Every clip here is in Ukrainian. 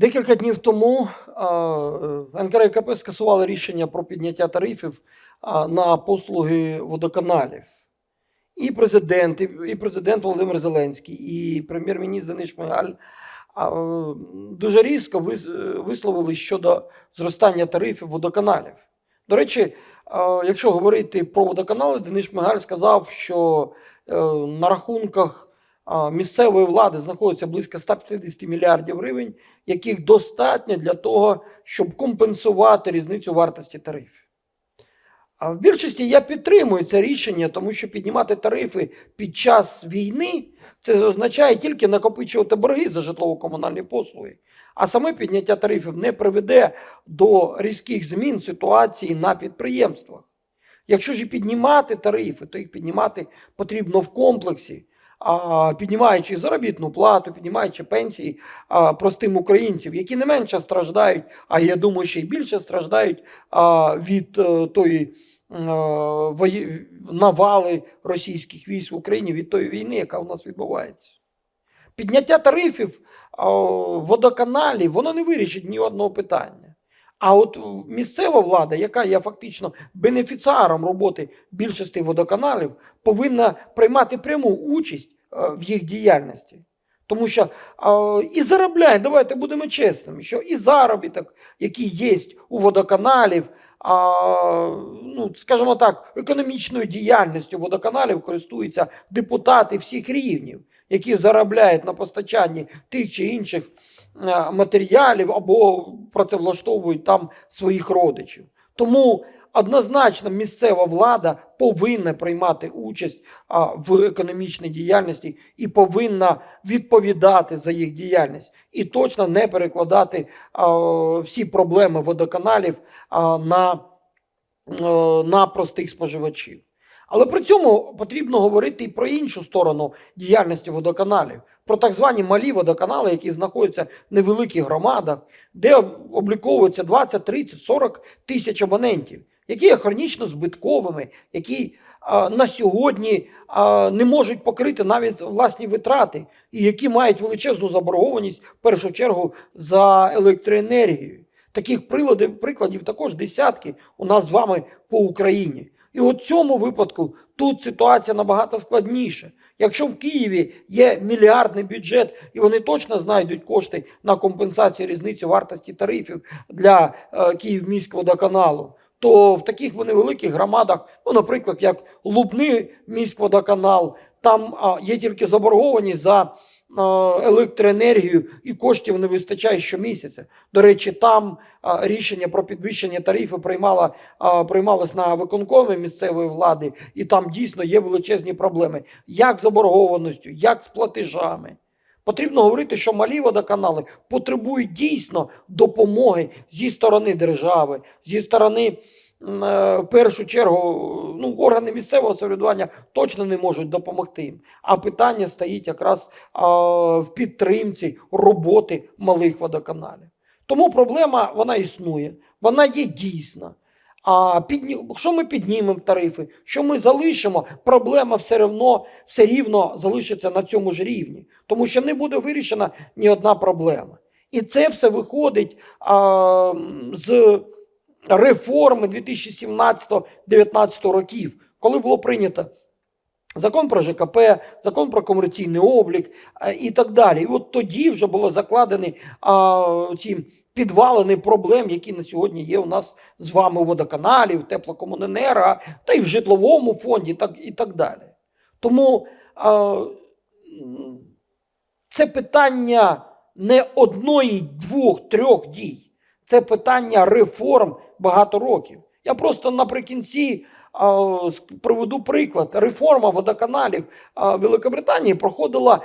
Декілька днів тому е, НКРКП скасували рішення про підняття тарифів на послуги водоканалів. І президент, і, президент Володимир Зеленський, і прем'єр-міністр Денис Шмигаль е, дуже різко е, висловили щодо зростання тарифів водоканалів. До речі, якщо говорити про водоканали, Денис Шмигаль сказав, що на рахунках місцевої влади знаходиться близько 150 мільярдів гривень, яких достатньо для того, щоб компенсувати різницю вартості тарифів. А в більшості я підтримую це рішення, тому що піднімати тарифи під час війни це означає тільки накопичувати борги за житлово-комунальні послуги. А саме підняття тарифів не приведе до різких змін ситуації на підприємствах. Якщо ж і піднімати тарифи, то їх піднімати потрібно в комплексі, піднімаючи заробітну плату, піднімаючи пенсії простим українцям, які не менше страждають, а я думаю, ще й більше страждають від е, тої е, навали російських військ в Україні, від тої війни, яка у нас відбувається. Підняття тарифів водоканалів, воно не вирішить ні одного питання. А от місцева влада, яка є фактично бенефіціаром роботи більшості водоканалів, повинна приймати пряму участь в їх діяльності. Тому що е, і заробляє, давайте будемо чесними, що і заробіток, який є у водоканалів, а, ну, скажімо так, економічною діяльністю водоканалів користуються депутати всіх рівнів, які заробляють на постачанні тих чи інших е, матеріалів або працевлаштовують там своїх родичів. Тому однозначно місцева влада повинна приймати участь в економічній діяльності і повинна відповідати за їх діяльність, і точно не перекладати всі проблеми водоканалів на, е, на простих споживачів. Але при цьому потрібно говорити і про іншу сторону діяльності водоканалів, про так звані малі водоканали, які знаходяться в невеликих громадах, де обліковується 20, 30, 40 тисяч абонентів, які є хронічно збитковими, які а, на сьогодні а, не можуть покрити навіть власні витрати, і які мають величезну заборгованість в першу чергу за електроенергію. Таких приладів, прикладів також десятки у нас з вами по Україні. І у цьому випадку тут ситуація набагато складніша. Якщо в Києві є мільярдний бюджет і вони точно знайдуть кошти на компенсацію різниці вартості тарифів для е, Київміськводоканалу, то в таких вони великих громадах, ну, наприклад, як Лубни міськводоканал, там є тільки заборгованість за електроенергію і коштів не вистачає щомісяця. До речі, там рішення про підвищення тарифів приймала, приймалось на виконкомі місцевої влади, і там дійсно є величезні проблеми як з заборгованістю, як з платежами. Потрібно говорити, що малі водоканали потребують дійсно допомоги зі сторони держави, зі сторони, е, в першу чергу, ну, органи місцевого самоврядування точно не можуть допомогти їм. А питання стоїть якраз в підтримці роботи малих водоканалів. Тому проблема вона існує, вона є дійсна. А підні... якщо ми піднімемо тарифи, що ми залишимо, проблема все рівно, все рівно залишиться на цьому ж рівні, тому що не буде вирішена ні одна проблема. І це все виходить а, з реформи 2017-2019 років, коли було прийнято Закон про ЖКП, закон про комерційний облік а, і так далі. І от тоді вже було закладені а, ці підвалини проблем, які на сьогодні є у нас з вами у водоканалі, в теплокомуненерго, та й в житловому фонді, так, і так далі. Тому а, це питання не одної, двох, трьох дій. Це питання реформ багато років. Я просто наприкінці а, приведу приклад. Реформа водоканалів Великобританії проходила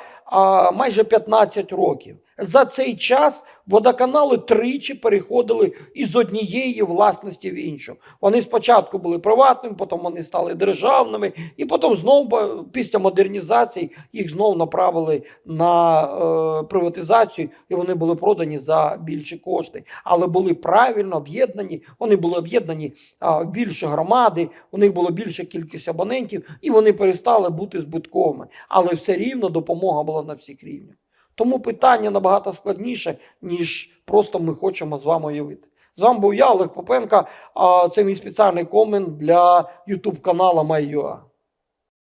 майже 15 років. За цей час водоканали тричі переходили із однієї власності в іншу. Вони спочатку були приватними, потім вони стали державними, і потім знову після модернізації їх знову направили на е, приватизацію, і вони були продані за більші кошти. Але були правильно об'єднані. Вони були об'єднані в більші громади, у них було більша кількість абонентів, і вони перестали бути збитковими. Але все рівно допомога була на всіх рівнях. Тому питання набагато складніше, ніж просто ми хочемо з вами уявити. З вами був я, Олег Попенка. Це мій спеціальний комент для YouTube каналу MyUA.